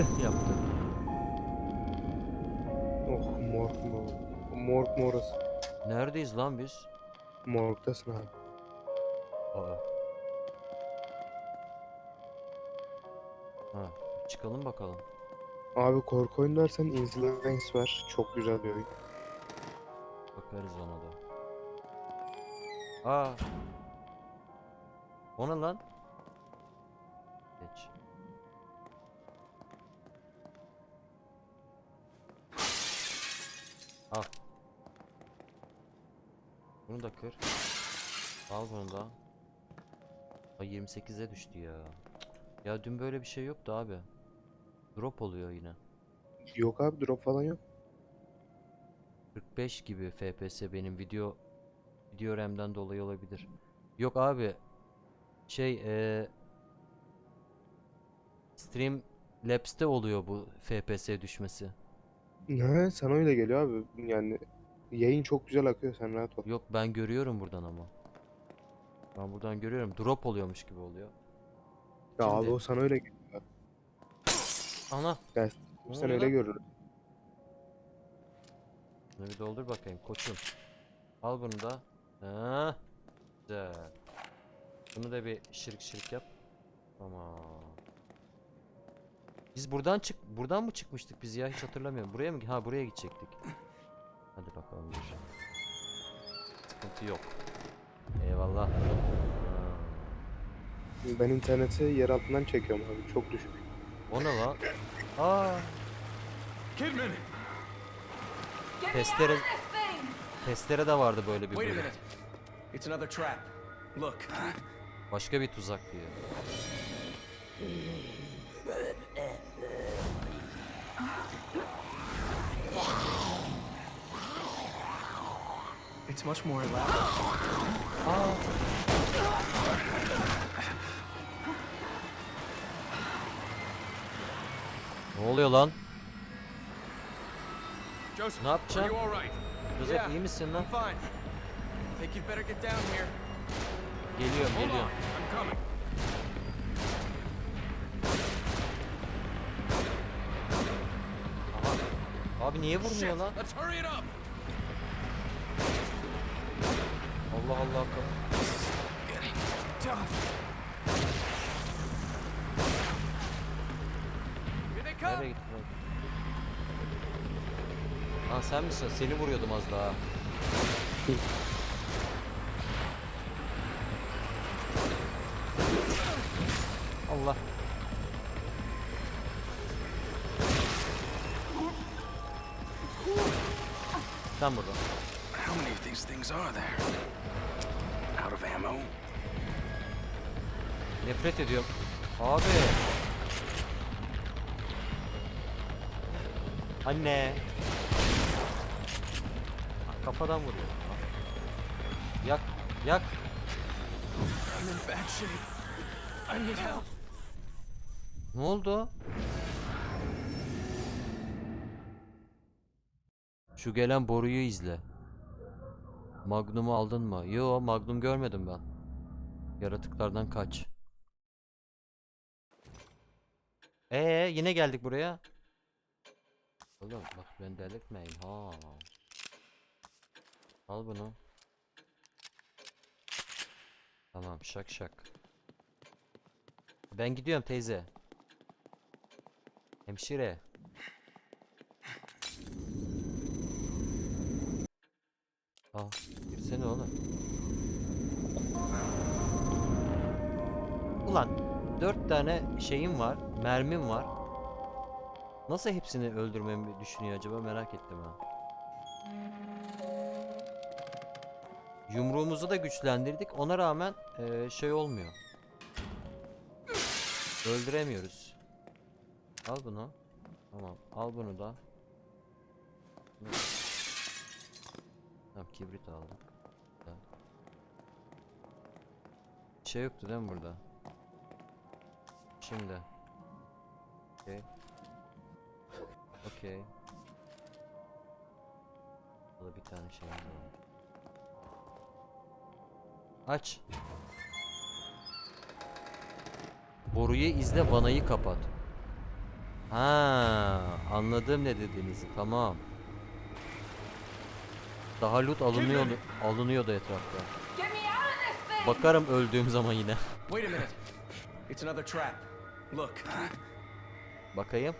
yaptı. Oh morg? Morg mu orası? Neredeyiz lan biz? Morgdasın abi. Aa. Ha, çıkalım bakalım. Abi korku oyun dersen Insolence var. Çok güzel bir oyun. Bakarız ona da. Aa. O ne lan? Al. Bunu da kır. Al bunu da. Ay 28'e düştü ya. Ya dün böyle bir şey yoktu abi. Drop oluyor yine. Yok abi drop falan yok. 45 gibi FPS benim video video RAM'den dolayı olabilir. Yok abi şey eee Stream Labs'te oluyor bu FPS düşmesi. Ne? Sana öyle geliyor abi. Yani yayın çok güzel akıyor sen rahat ol. Yok ben görüyorum buradan ama. Ben buradan görüyorum. Drop oluyormuş gibi oluyor. Ya abi Şimdi- o sana öyle geliyor. Ana. Gel. Ne Sen oldu öyle lan? görür. Bunu bir doldur bakayım koçum. Al bunu da. Ha. Güzel. Bunu da bir şirk şirk yap. Tamam. Biz buradan çık buradan mı çıkmıştık biz ya hiç hatırlamıyorum. Buraya mı? Ha buraya gidecektik. Hadi bakalım dur. Sıkıntı yok. Eyvallah. Ben interneti yer altından çekiyorum abi. Çok düşük. O ne lan? Aa, Kidman! Testere- testere de vardı böyle bir Wait a bölüm. minute. It's another trap. Look. Başka bir tuzak diyor. It's much more elaborate. Ne oluyor lan? Joseph, Ne yapacaksın? Joseph Yeah, iyi misin lan? fine. Think you'd better get down here. Geliyorum geliyorum. I'm coming. Aha. Abi niye vurmuyor Shit, lan? Allah Allah. Nereye gitti lan? Lan sen misin? Seni vuruyordum az daha. Allah. Sen burada. How many of these things are there? Nefret ediyorum. Abi. Anne. Ah, Kafadan vuruyor. Yak, yak. Ne oldu? Şu gelen boruyu izle. Magnum'u aldın mı? Yo, Magnum görmedim ben. Yaratıklardan kaç. Ee, yine geldik buraya. Oğlum bak ben delirtmeyin ha. Al bunu. Tamam şak şak. Ben gidiyorum teyze. Hemşire. Aa, girsene oğlum. Ulan dört tane şeyim var, mermim var. Nasıl hepsini öldürmemi düşünüyor acaba merak ettim ha. Yumruğumuzu da güçlendirdik. Ona rağmen eee, şey olmuyor. Öldüremiyoruz. Al bunu. Tamam. Al bunu da. Tamam kibrit. Güzel. Şey yoktu değil mi burada? Şimdi. Okey. Okey. Burada bir tane şey var. Aç. Boruyu izle vanayı kapat. Ha, anladım ne dediğinizi. Tamam. Daha loot alınıyordu, alınıyordu etrafta. Bakarım öldüğüm zaman yine. Wait a minute. It's another trap. Look. Bakayım.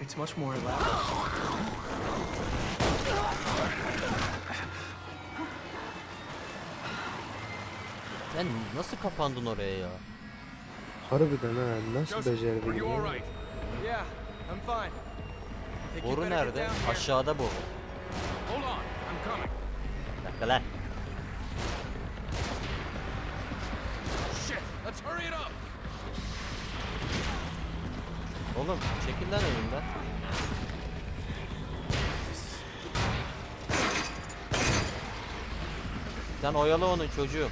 It's much more elaborate. Sen nasıl kapandın oraya ya? Harbiden ha nasıl Joseph, becerdin are you ya? Yeah, I'm fine. Boru nerede? Aşağıda boru. Bir dakika lan. Oğlum çekil lan önümden. Sen oyalı onu çocuğum.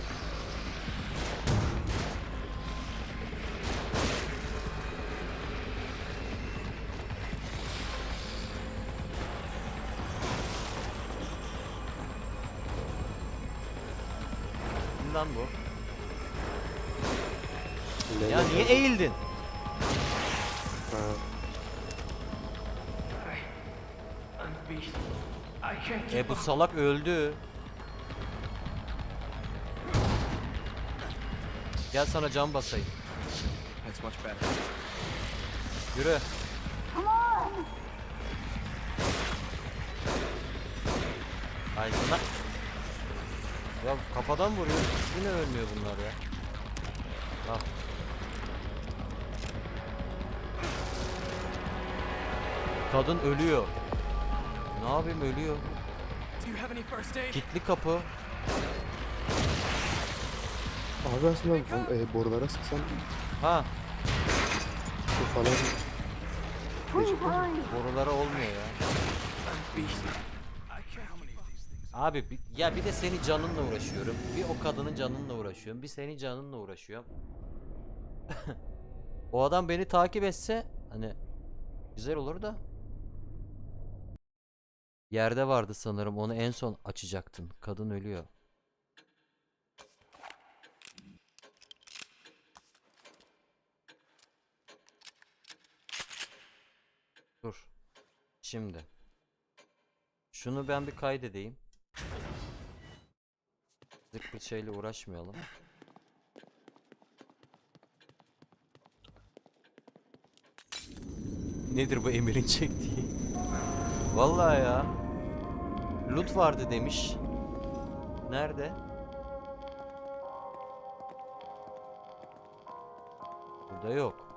Ya niye eğildin? Ha, E bu salak öldü. Gel sana cam basayım. That's much better. Yürü. Ay sana. Ya kafadan vuruyor. Yine ölmüyor bunlar ya. Kadın ölüyor. Ne yapayım ölüyor. Kilitli kapı. Abi aslında bu, e, borulara sıksan Ha, bu falan borulara olmuyor ya. Abi bi- ya bir de senin canınla uğraşıyorum. Bir o kadının canınla uğraşıyorum. Bir senin canınla uğraşıyorum. o adam beni takip etse hani güzel olur da. Yerde vardı sanırım. Onu en son açacaktın. Kadın ölüyor. Dur. Şimdi. Şunu ben bir kaydedeyim. Zık bir şeyle uğraşmayalım. Nedir bu Emir'in çektiği? Vallahi ya. Loot vardı demiş. Nerede? Burada yok.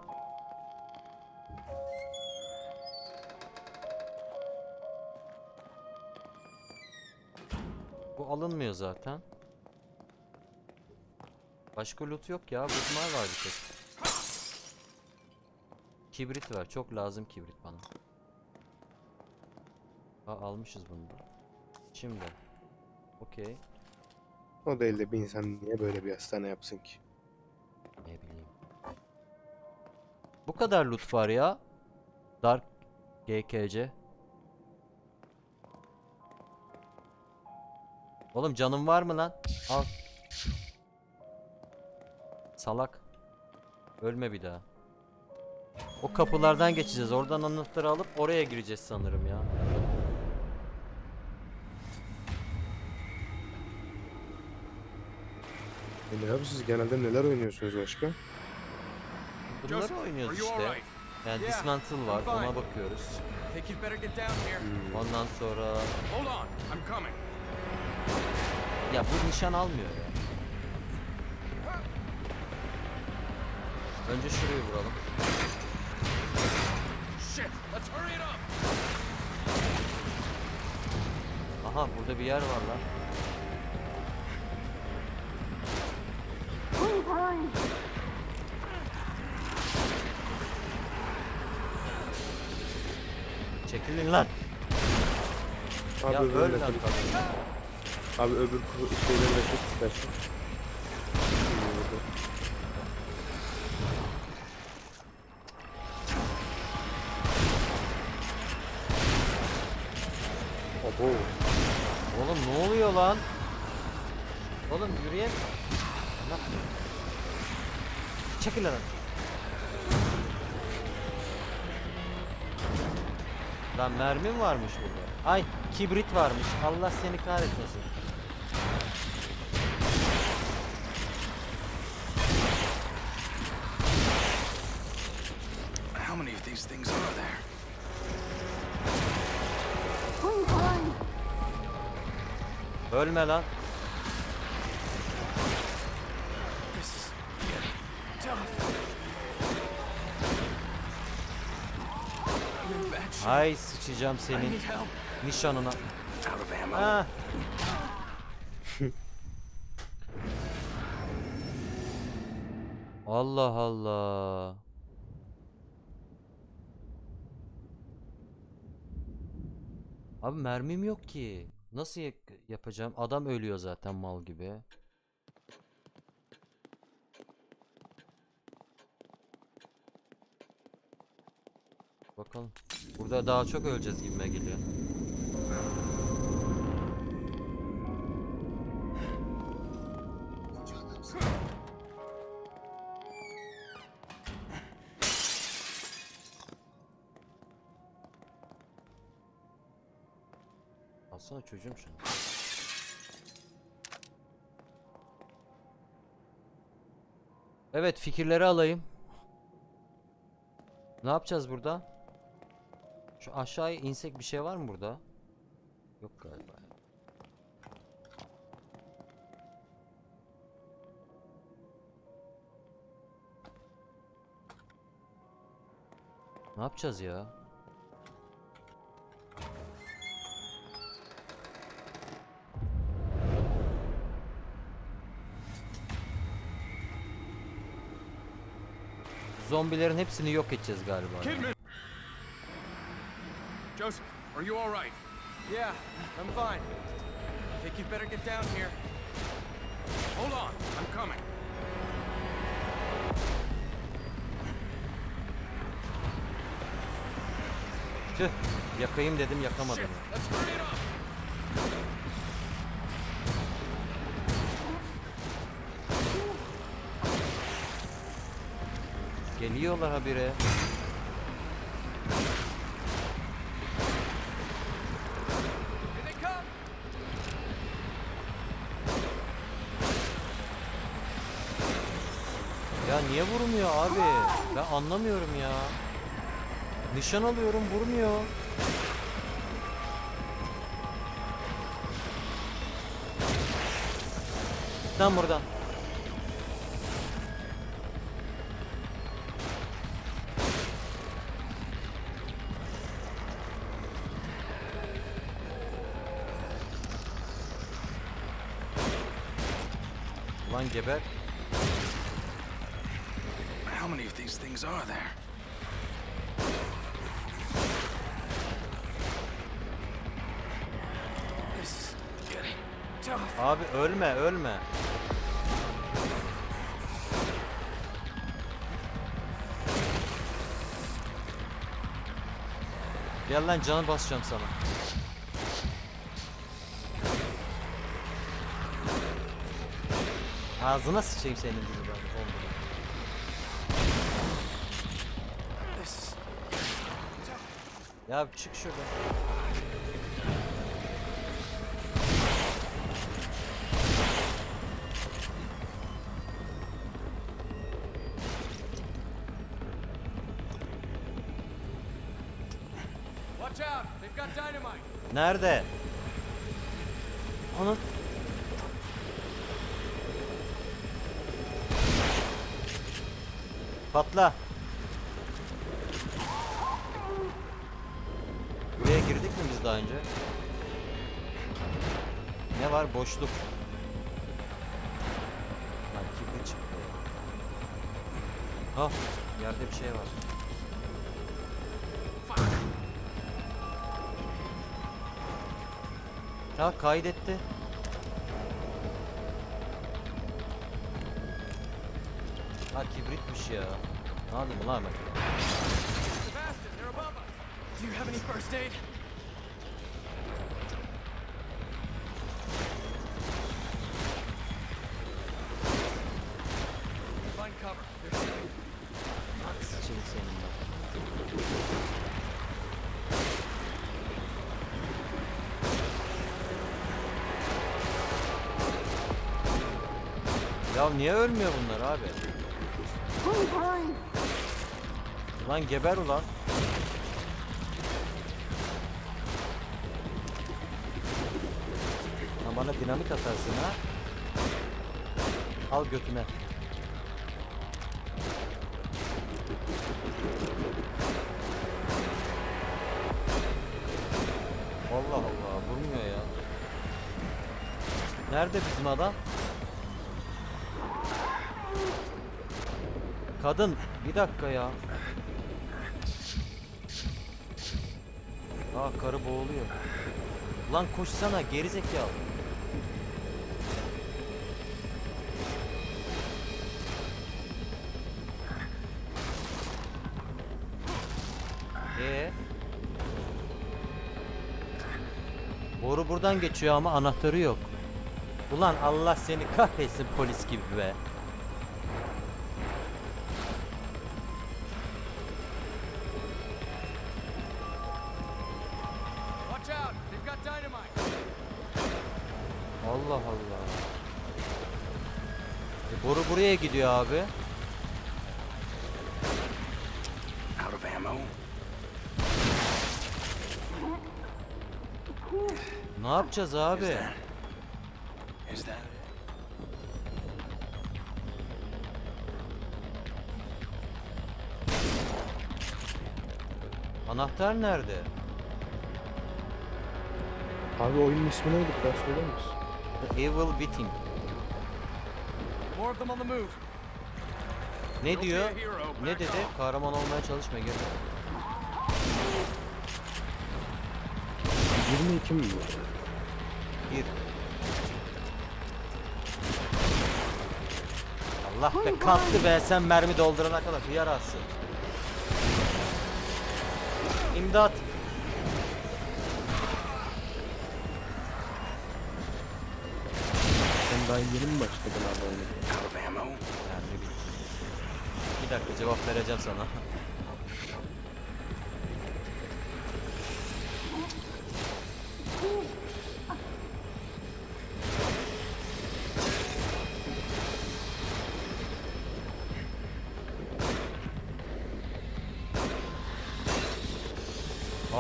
Bu alınmıyor zaten. Başka loot yok ya. Bunlar var bir tek. Kibrit var. Çok lazım kibrit bana. Ha almışız bunu da. Şimdi. Okey. o değil de bir insan niye böyle bir hastane yapsın ki? Ne bileyim. Bu kadar loot var ya. Dark GKC. Oğlum canın var mı lan? Al. Salak. Ölme bir daha. O kapılardan geçeceğiz. Oradan anahtarı alıp oraya gireceğiz sanırım ya. E ne abi siz genelde neler oynuyorsunuz başka? Bunları oynuyoruz işte. Yani dismantle var. Ona bakıyoruz. Hmm. Ondan sonra. Ya bu nişan almıyor ya. Önce şurayı vuralım. Aha burada bir yer var lan. Çekilin lan. Abi ya öbür öl lan. Abi öbür şeyleri de çok burada. Abo. Oğlum ne oluyor lan? Oğlum yürüyen... Çekil lan. Lan mermim varmış burada. Ay kibrit varmış. Allah seni kahretmesin. How many of these things are there? Ölme lan. I'm in bad shape. Ay sıçacağım senin nişanına. Ha. Allah Allah. Abi mermim yok ki. Nasıl yapacağım? Adam ölüyor zaten mal gibi. Bakalım. Burada daha çok öleceğiz gibime geliyor. Alsana çocuğum şunu. Evet fikirleri alayım. Ne yapacağız burada? Şu aşağıya insek bir şey var mı burada? Yok galiba. Ne yapacağız ya? Zombilerin hepsini yok edeceğiz galiba. ya. Joseph, are you all right? Yeah, I'm fine. I think you'd better get down here. Hold on, I'm coming. Tüh, yakayım dedim yakamadım. Shit, ya. let's hurry it up. Geliyorlar habire. Here they come. Ya niye vurmuyor abi? Ben anlamıyorum ya. Nişan alıyorum vurmuyor. Lan buradan. Lan geber. How many of these things are there? This is getting tough. Abi ölme ölme. Gel lan canı basacağım sana. Ağzına sıçayım senin gibi ben Ya çık şuradan. Nerede? Ana. Patla. Buraya girdik mi biz daha önce? Ne var? Boşluk. Lan kibrit çıktı. Ah, yerde bir şey var. Ha kaydetti. Ha kibritmiş ya. Ne yapayım ulan ben? Do you have any first aid? Niye ölmüyor bunlar abi? Lan geber ulan. Lan bana dinamit atarsın ha. Al götüne. Allah Allah vurmuyor ya. Nerede bizim adam? Kadın bir dakika ya. Aa karı boğuluyor. Lan koşsana gerizekalı. Ee? Boru buradan geçiyor ama anahtarı yok. Ulan Allah seni kahretsin polis gibi be. Buraya gidiyor abi. Out of ammo? Ne yapacağız abi? Is that Anahtar nerede? Abi oyunun ismi neydi biraz söyler misin? Evil Within. More of them on the move. Ne diyor? Ne dedi? Kahraman olmaya çalışma gel. 22 mi? Gir. Allah be kalktı be sen mermi doldurana kadar hıyar alsın. İmdat. Daha yeni mi başladın abi oyunu? Bir dakika cevap vereceğim sana.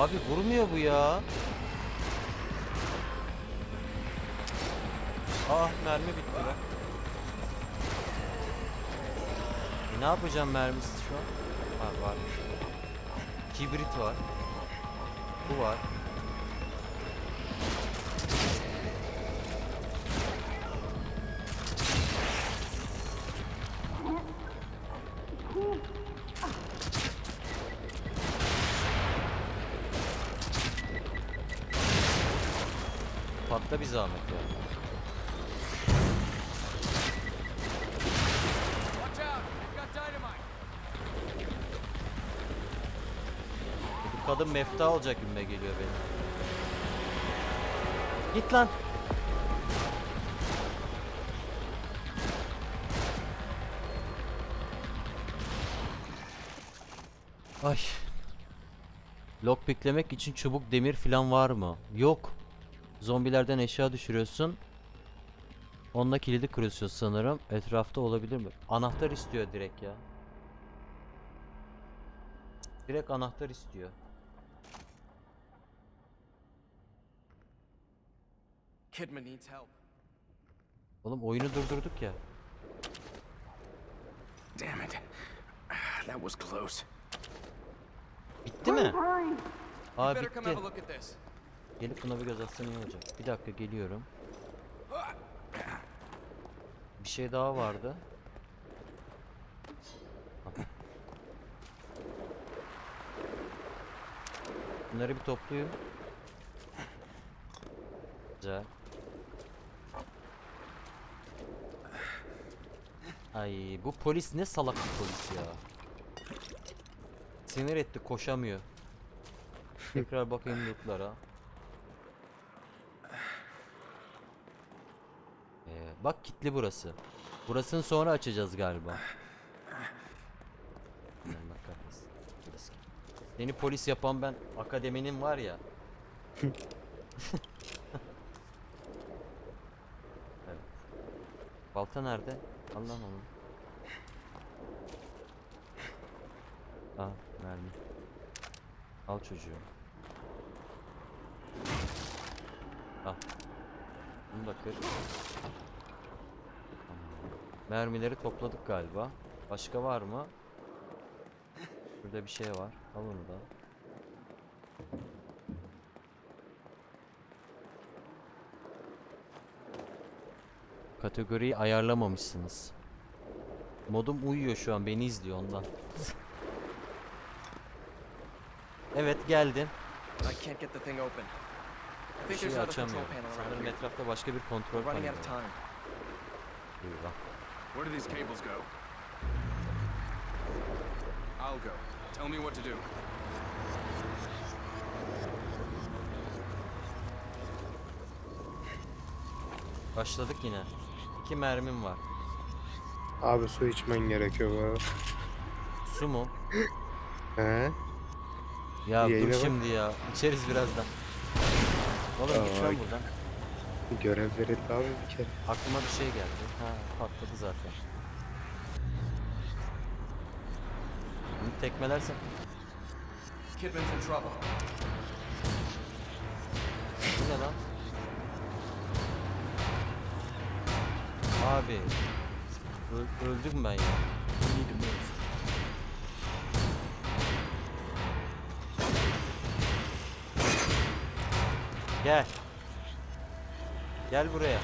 Abi vurmuyor bu ya. Mermi bitti bak. E ne yapacağım mermisiz şu an? Ha varmış. Kibrit var. Bu var. Patla bir zahmet ya. Watch out! They've got dynamite! Bu kadın mefta olacak gibime geliyor benim. Git lan. Ay. Lockpicklemek için çubuk demir falan var mı? Yok. Zombilerden eşya düşürüyorsun. Onunla kilidi kırıyorsun sanırım. Etrafta olabilir mi? Anahtar istiyor direkt ya. Direkt anahtar istiyor. Kidman needs help. Oğlum oyunu durdurduk ya. Damn it. That was close. Bitti mi? Aa bitti. Gelip buna bir göz atsan iyi olacak. Bir dakika geliyorum. Bir şey daha vardı. Bunları bir toplayayım. Güzel. Ay bu polis ne salak bir polis ya. Sinir etti koşamıyor. Tekrar bakayım lootlara. Ee, bak kilitli burası. Burasını sonra açacağız galiba. Seni polis yapan ben akademinin var ya. evet. Balta nerede? Al lan onu. Al mermi. Al çocuğu. Al. Bunu da kır. Mermileri topladık galiba. Başka var mı? Burada bir şey var. Al onu da. Kategoriyi ayarlamamışsınız. Modum uyuyor şu an beni izliyor ondan. evet geldin. I can't get the thing open. I Bir think şey there's another control açamıyorum. Sanırım etrafta başka bir kontrol paneli var. Eyvah. Where do these cables go? I'll go. Tell me what to do. Başladık yine. İki mermim var. Abi su içmen gerekiyor bu arada. Su mu? He? Ya Yayına dur bak. şimdi ya. İçeriz birazdan. Oğlum git lan Ay. buradan. Görev verildi abi bir kere. Aklıma bir şey geldi. Ha patladı zaten. Bunu tekmelersen. Kidman's in trouble. Bu ne lan? Abi. Öl- öldüm ben ya. Move. Gel. Gel buraya.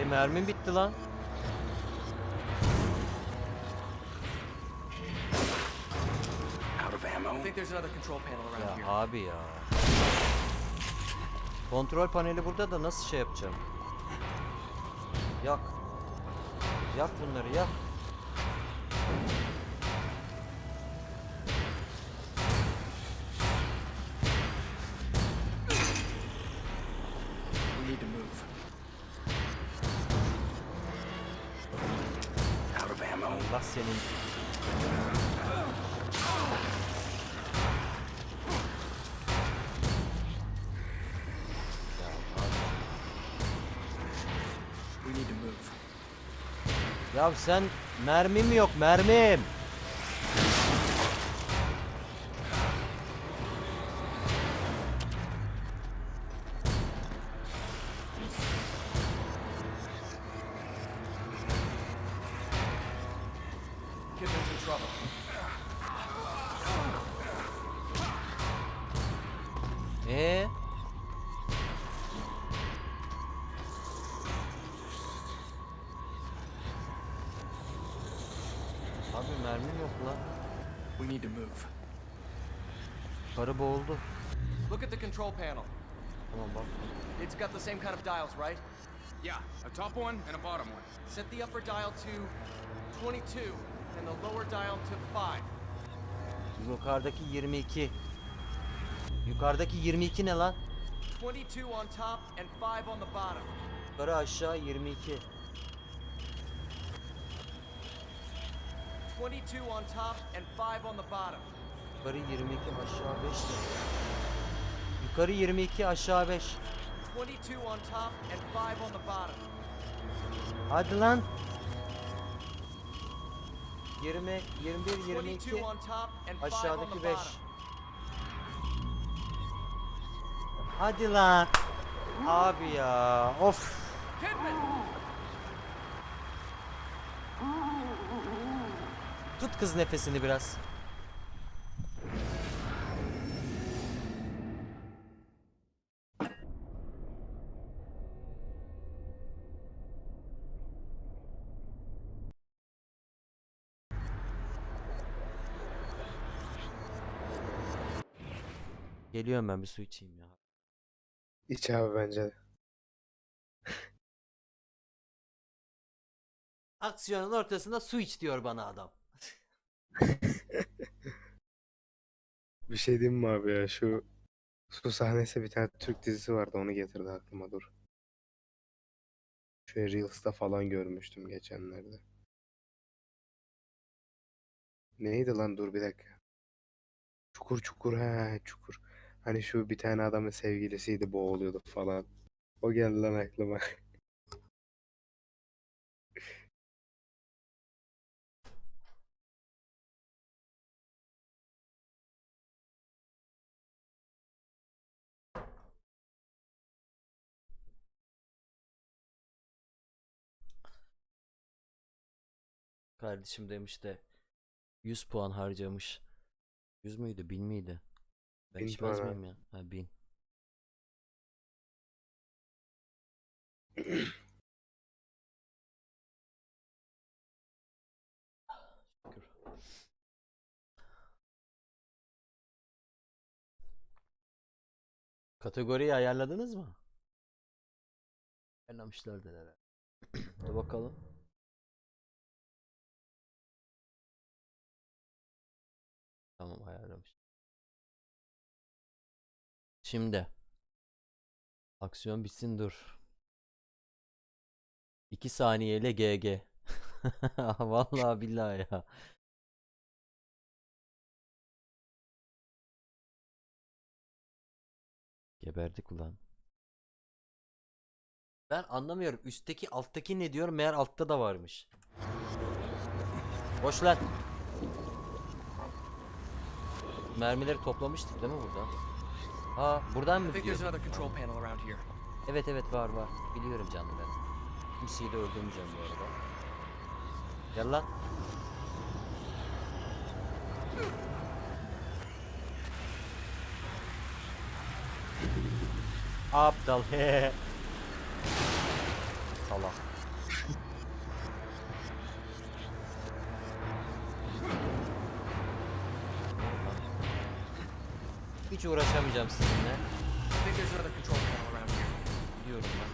E mermim bitti lan. Think there's another control panel Ya around here. abi ya. Kontrol paneli burada da nasıl şey yapacağım? Yak. Yak bunları yak. We need to move. Out of ammo? Allah senin. Ya sen mermim yok mermim. We need to move. Karı boğuldu. Look at the control panel. Tamam bak. It's got the same kind of dials, right? Yeah, a top one and a bottom one. Set the upper dial to 22 and the lower dial to 5. Yukarıdaki 22. Yukarıdaki 22 ne lan? 22 on top and 5 on the bottom. Yukarı aşağı 22. 22 on top and 5 on the bottom. Yukarı 22 aşağı 5 ne? Yukarı 22 aşağı 5. 22 on top and 5 on the bottom. Hadi lan. 20, 21, 22 22. on top and 5 on Aşağıdaki the 5. bottom. Hadi lan. Abi ya. Of. Kidman! Tut kız nefesini biraz. Geliyorum ben bir su içeyim ya. İç abi bence de. Aksiyonun ortasında su iç diyor bana adam. Bir şey diyeyim mi abi ya şu su sahnesi bir tane Türk dizisi vardı onu getirdi aklıma dur. Şöyle Reels'ta falan görmüştüm geçenlerde. Neydi lan dur bir dakika. Çukur çukur he çukur. Hani şu bir tane adamın sevgilisiydi boğuluyordu falan. O geldi lan aklıma. Kardeşim demiş de 100 puan harcamış. 100 müydü 1000 miydi? Ben 1000 içmez puan miyim ya? Ha 1000. Şükür. Kategoriyi ayarladınız mı? Ayarlamışlardır herhalde. Dur bakalım. Ayarlamış. Şimdi. Aksiyon bitsin dur. 2 saniyeyle GG. Vallahi billahi ya. Geberdik ulan. Ben anlamıyorum. Üstteki alttaki ne diyor? Meğer altta da varmış. Boş lan. Mermileri toplamıştık değil mi burada? Ha buradan mı gidiyor? Evet evet var var. Biliyorum canım ben. Kimseyi de öldürmeyeceğim bu arada. Gel lan. Aptal he. Salak. Hiç uğraşamayacağım sizinle. Biliyorum ben.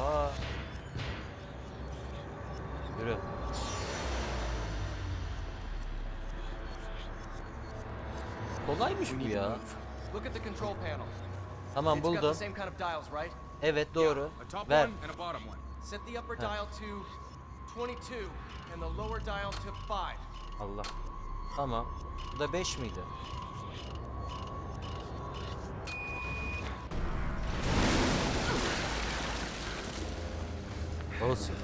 Aa. Yürü. Kolaymış bu ya. Look at the control panel. Tamam It's got the buldum. same kind of dials, right? Evet doğru. A top Ver. one and a bottom one. Set the upper dial to 22 and the lower dial to 5. Allah. Tamam. Bu da 5 miydi? Olsun.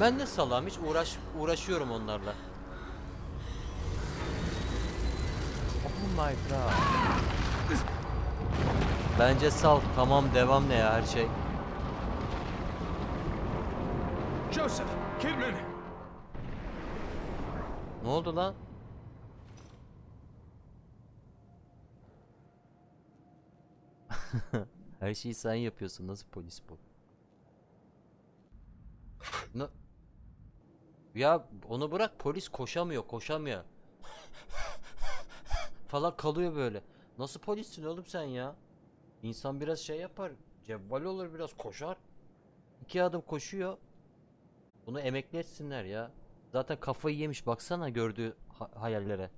Ben de salam hiç uğraş uğraşıyorum onlarla. Oh my god. Bence sal. Tamam devam ne ya her şey. Joseph! Kidman! Ne oldu lan? Her şeyi sen yapıyorsun. Nasıl polis bu? Ne? Ya onu bırak polis koşamıyor, koşamıyor. falan kalıyor böyle. Nasıl polissin oğlum sen ya? İnsan biraz şey yapar. Cevval olur biraz koşar. İki adım koşuyor. Bunu emekli etsinler ya. Zaten kafayı yemiş baksana gördüğü ha- hayallere.